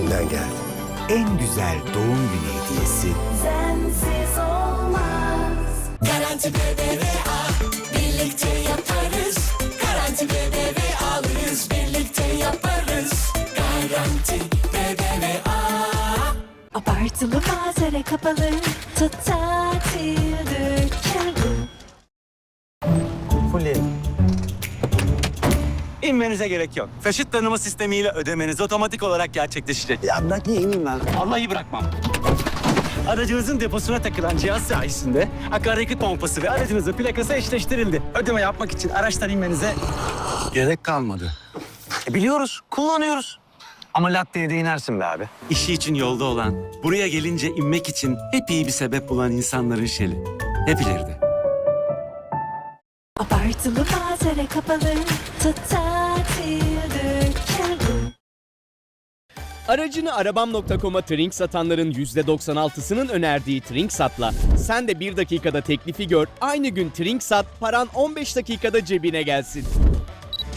geldi. En güzel doğum günü hediyesi Sensiz olmaz. Garanti BBVA birlikte yaparız. Garanti BBVA alırız birlikte yaparız. Garanti BBVA. Abartılı mağazara kapalı. Tut tatil dükkanı. Fulya. İnmenize gerek yok. Taşıt tanıma sistemiyle ödemeniz otomatik olarak gerçekleşecek. Ya bırak niye ineyim ben? Vallahi bırakmam. Aracınızın deposuna takılan cihaz sayesinde akaryakıt pompası ve aracınızın plakası eşleştirildi. Ödeme yapmak için araçtan inmenize Gerek kalmadı. E biliyoruz, kullanıyoruz. Ama latte'ye de inersin be abi. işi için yolda olan, buraya gelince inmek için hep iyi bir sebep bulan insanların şeli. Hep ileride. Abartılı mağazara kapalı. Tatil. Aracını arabam.com'a trink satanların %96'sının önerdiği Trink Sat'la sen de bir dakikada teklifi gör, aynı gün Trink Sat, paran 15 dakikada cebine gelsin.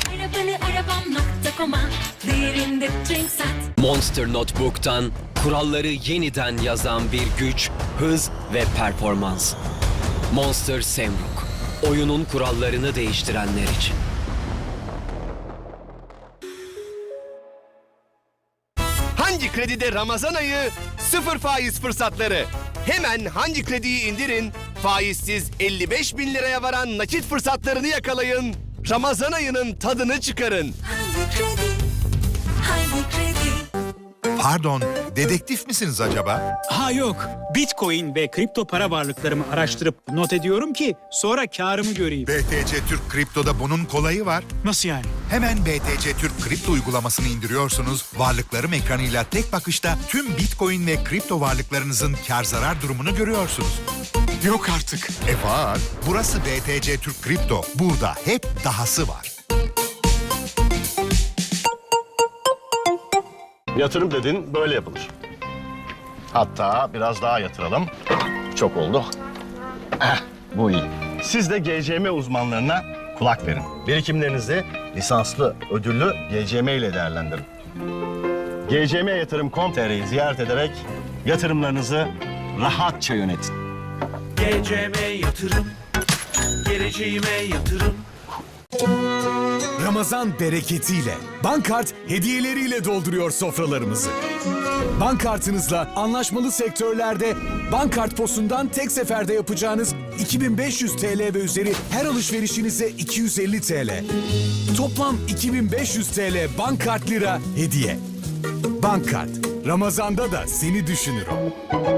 Arabanı arabam.com'a değerinde drink sat. Monster Notebook'tan kuralları yeniden yazan bir güç, hız ve performans. Monster Semruk. Oyunun kurallarını değiştirenler için. Hangi kredide Ramazan ayı sıfır faiz fırsatları? Hemen hangi krediyi indirin, faizsiz 55 bin liraya varan nakit fırsatlarını yakalayın. Ramazan ayının tadını çıkarın. Hangi kredi? Hangi kredi? Pardon, dedektif misiniz acaba? Ha yok. Bitcoin ve kripto para varlıklarımı araştırıp not ediyorum ki sonra karımı göreyim. BTC Türk Kripto'da bunun kolayı var. Nasıl yani? Hemen BTC Türk Kripto uygulamasını indiriyorsunuz. Varlıklarım ekranıyla tek bakışta tüm Bitcoin ve kripto varlıklarınızın kar zarar durumunu görüyorsunuz. Yok artık. E var. Burası BTC Türk Kripto. Burada hep dahası var. Yatırım dedin böyle yapılır. Hatta biraz daha yatıralım. Çok oldu. Eh, bu iyi. Siz de GCM uzmanlarına kulak verin. Birikimlerinizi lisanslı, ödüllü GCM ile değerlendirin. GCM Yatırım.com.tr'yi ziyaret ederek yatırımlarınızı rahatça yönetin. GCM yatırım. Geleceğime yatırım. Ramazan bereketiyle, Bankart hediyeleriyle dolduruyor sofralarımızı. Bankartınızla anlaşmalı sektörlerde Bankart posundan tek seferde yapacağınız 2500 TL ve üzeri her alışverişinize 250 TL. Toplam 2500 TL Bankart lira hediye. Bankart, Ramazan'da da seni düşünür o.